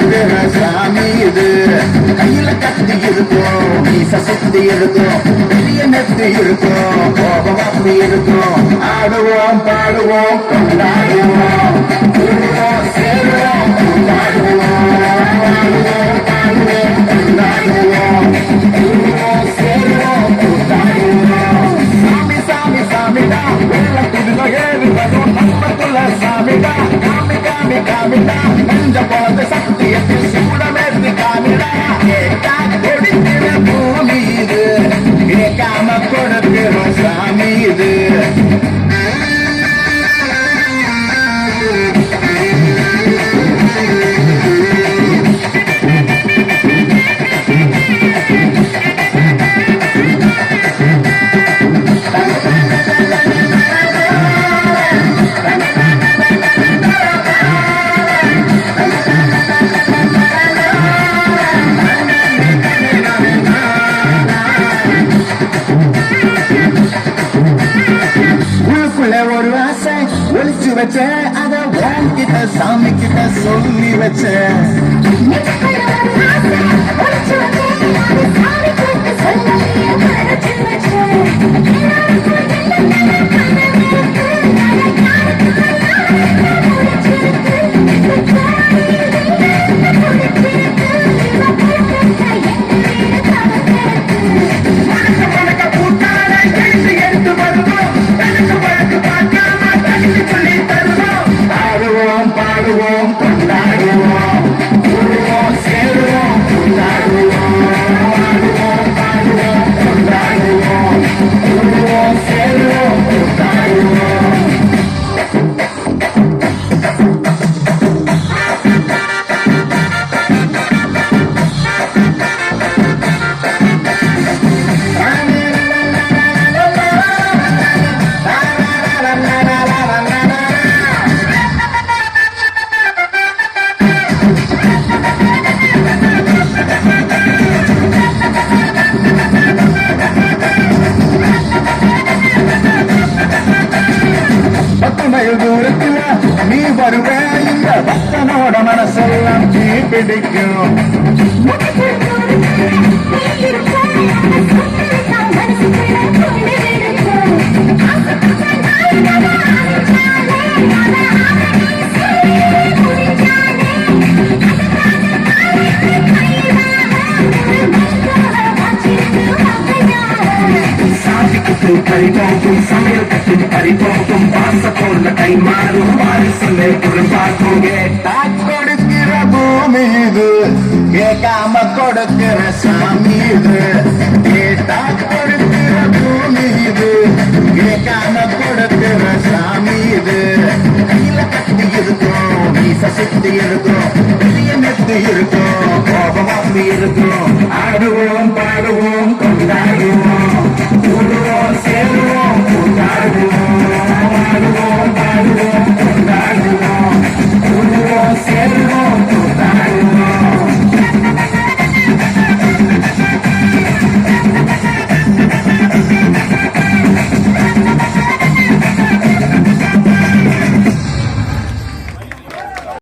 கேட்காம சாமி இது. கையில கத்தி இருக்கும் மீச சுத்தி இருக்கும் பெரிய நெத்தி இருக்கும் கோபம் அப்படி இருக்கும் ஆடுவோம் பாடுவோம் கொண்டாடுவோம். கூடுவோம் சேருவோம் கொண்டாடுவோம். ஆடுவோம் பாடுவோம் கொண்டாடுவோம். கூடுவோம் சேருவோம் கொண்டாடுவோம் சாமி சாமி சாமிடா சாமிடா. காமி காமி காமிடா. ஒரு ஆசை. ஒழிச்சு வச்ச அத உன்கிட்ட சாமி கிட்ட சொல்லி வச்சேன் உன்னோட மனசெல்லாம் தீ பிடிக்கும் காற்றும் கரிபாக்கும் சமையல் கட்டும் கரிபாக்கும் பாச பொருள் கை மாறும் பாரிசமே பொருள் பார்க்கும் கேட்டால் கொடுக்கிற பூமி இது கேட்காம கொடுக்கிற சாமி இது. கேட்டா கொடுக்கிற பூமி இது கேட்காம கொடுக்கிற சாமி இது. கையில கட்டி இருக்கும் வீச சுத்தி இருக்கும் பெரிய நெத்தி இருக்கும் கோபமாப்பி இருக்கும் ஆடுவோம் பாடுவோம்